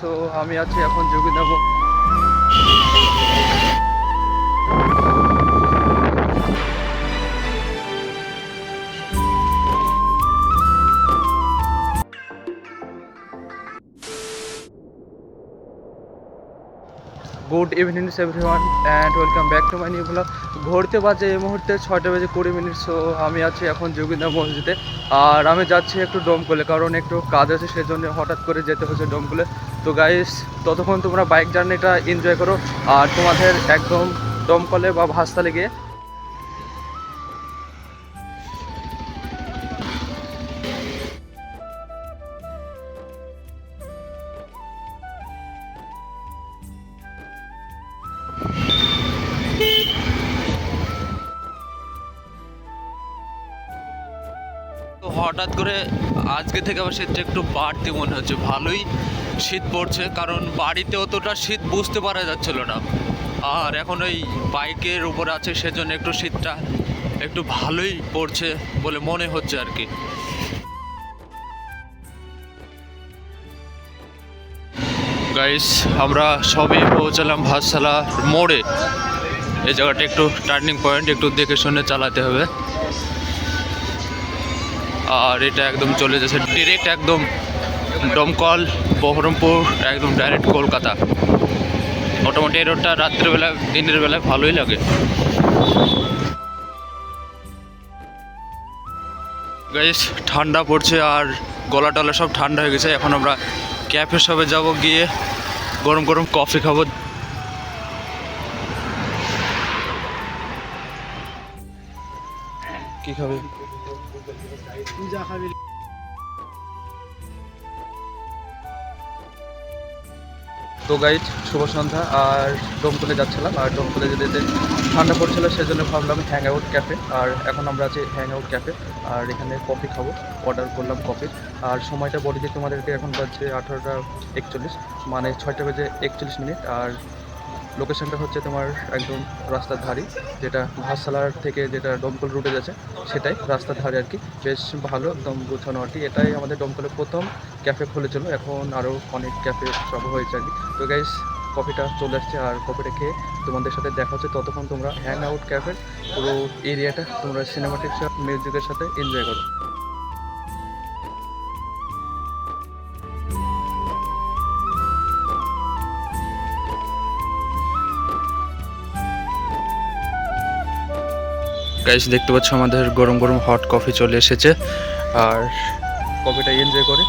So আমি আছি এখন যোগী মোড় good evening everyone and welcome back to my new blog ঘুরতে বাজে এই মুহূর্তে ছয়টা বেজে কুড়ি মিনিট সো আমি আছি এখন যোগিন্দা মসজিদে। আর আমি যাচ্ছি একটু ডোমকলে, কারণ একটু কাজ আছে সেই জন্য হঠাৎ করে যেতে হচ্ছে ডোমকলে। তো গাইস ততক্ষণ তোমরা বাইক জার্নিটা এনজয় করো, আর তোমাদের একদম দমকলে বা ভাস্তালে গিয়ে তো হঠাৎ করে আজকে থেকে আবার শীতটা একটু বাড়তি মনে হচ্ছে। ভালোই শীত পড়ছে, কারণ বাড়িতে অতটা শীত বুঝতে পারা যাচ্ছিল না। আর এখন ওই বাইকের উপরে আছে, সেজন্য একটু শীতটা একটু ভালোই পড়ছে বলে মনে হচ্ছে আর কি। গাইস আমরা সবই পৌঁছালাম ভাতশালা মোড়ে। এই জায়গাটা একটু টার্নিং পয়েন্ট একটু দেখে শুনে চালাতে হবে। আর এটা একদম চলে যাচ্ছে ডিরেক্ট একদম দমকল, বহরমপুর, একদম ডাইরেক্ট কলকাতা। মোটামুটি এই রোডটা রাত্রেবেলা, দিনের বেলায় ভালোই লাগে। গাইস ঠান্ডা পড়ছে আর গলা টলা সব ঠান্ডা হয়ে গেছে। এখন আমরা ক্যাফে সবে যাব গিয়ে গরম গরম কফি খাব। কি খাবে? তো গাইজ শুভ সন্ধ্যা। আর ডোমকুলে যাচ্ছিলাম আর ডোমকুলে যেতে যেতে ঠান্ডা পড়ছিল সেজন্য ভাবলাম হ্যাং আউট ক্যাফে আর এখন আমরা আছি হ্যাং আউট ক্যাফে আর এখানে কফি খাব অর্ডার করলাম কফি আর সময়টা বলে দিই তোমাদেরকে এখন বাজছে আঠারোটা একচল্লিশ মানে ছয়টা বেজে একচল্লিশ মিনিট। আর লোকেশনটা হচ্ছে তোমার একদম রাস্তার ধারে, যেটা ঘাসসালার থেকে যেটা ডমকল রুটে যাচ্ছে, সেটাই রাস্তার ধারে আর কি। বেশ ভালো, একদম গোছানো আর কি। এটাই আমাদের ডমকলের প্রথম ক্যাফে খুলেছিল, এখন আরও অনেক ক্যাফে সব হয়েছে আর কি। তো গাইস কফিটা চলে আসছে আর কফিটা খেয়ে তোমাদের সাথে দেখা হচ্ছে। ততক্ষণ তোমরা হ্যাং আউট ক্যাফের পুরো এরিয়াটা তোমরা সিনেমাটিক মিউজিকের সাথে এনজয় করো। গাইস দেখতে পাচ্ছ আমাদের গরম গরম হট কফি চলে এসেছে। আর কফিটা এনজয় করে।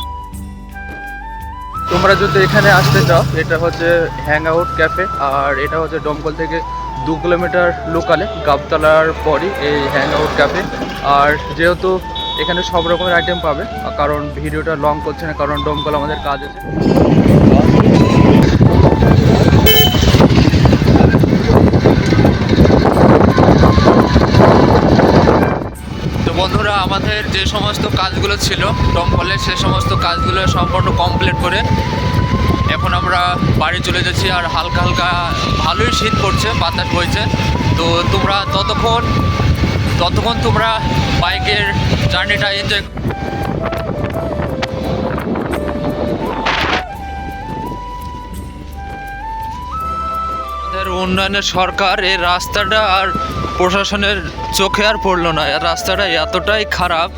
তোমরা যদি এখানে আসতে চাও, এটা হচ্ছে হ্যাং আউট ক্যাফে আর এটা হচ্ছে ডমকল থেকে দু কিলোমিটার লোকালে গাবতলার পরই এই হ্যাং আউট ক্যাফে আর যেহেতু এখানে সব রকমের আইটেম পাবে, কারণ ভিডিওটা লং করছে না, কারণ ডমকল আমাদের কাজ আছে। আমাদের যে সমস্ত কাজগুলো ছিল, দমকলের সে সমস্ত কাজগুলো সম্পূর্ণ কমপ্লিট করে এখন আমরা বাড়ি চলে যাচ্ছি আর হালকা হালকা ভালোই শীত পড়ছে, বাতাস বইছে। তো তোমরা ততক্ষণ ততক্ষণ তোমরা বাইকের জার্নিটা এনজয় উন্নয়নের সরকার এই রাস্তাটা আর প্রশাসনের চোখে আর পড়ল না। রাস্তাটা এতটাই খারাপ,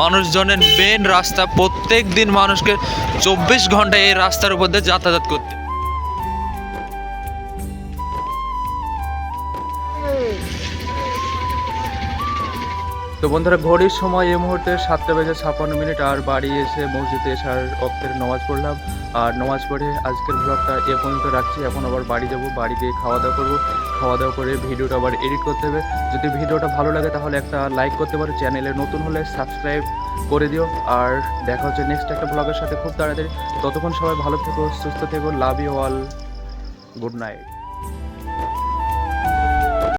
মানুষজনের মেন রাস্তা প্রত্যেক দিন মানুষকে চব্বিশ ঘণ্টা এই রাস্তার উপর দিয়ে যাতায়াত করতে তো বন্ধুরা, ঘড়ির সময় এই মুহূর্তে সাতটা বেজে ছাপ্পান্ন মিনিট, আর বাড়ি এসে মসজিদে এসার অক্ষের নামাজ পড়লাম। আর নামাজ পড়ে আজকের ব্লগটা এ পর্যন্ত রাখছি। এখন আবার বাড়ি যাব, বাড়ি গিয়ে খাওয়া দাওয়া করব। খাওয়া দাওয়া করে ভিডিওটা আবার এডিট করতে হবে। যদি ভিডিওটা ভালো লাগে, তাহলে একটা লাইক করতে পারো। চ্যানেলে নতুন হলে সাবস্ক্রাইব করে দিও। আর দেখা হচ্ছে নেক্সট একটা ব্লগের সাথে খুব তাড়াতাড়ি। ততক্ষণ সবাই ভালো থেকো, সুস্থ থেকো love you all good night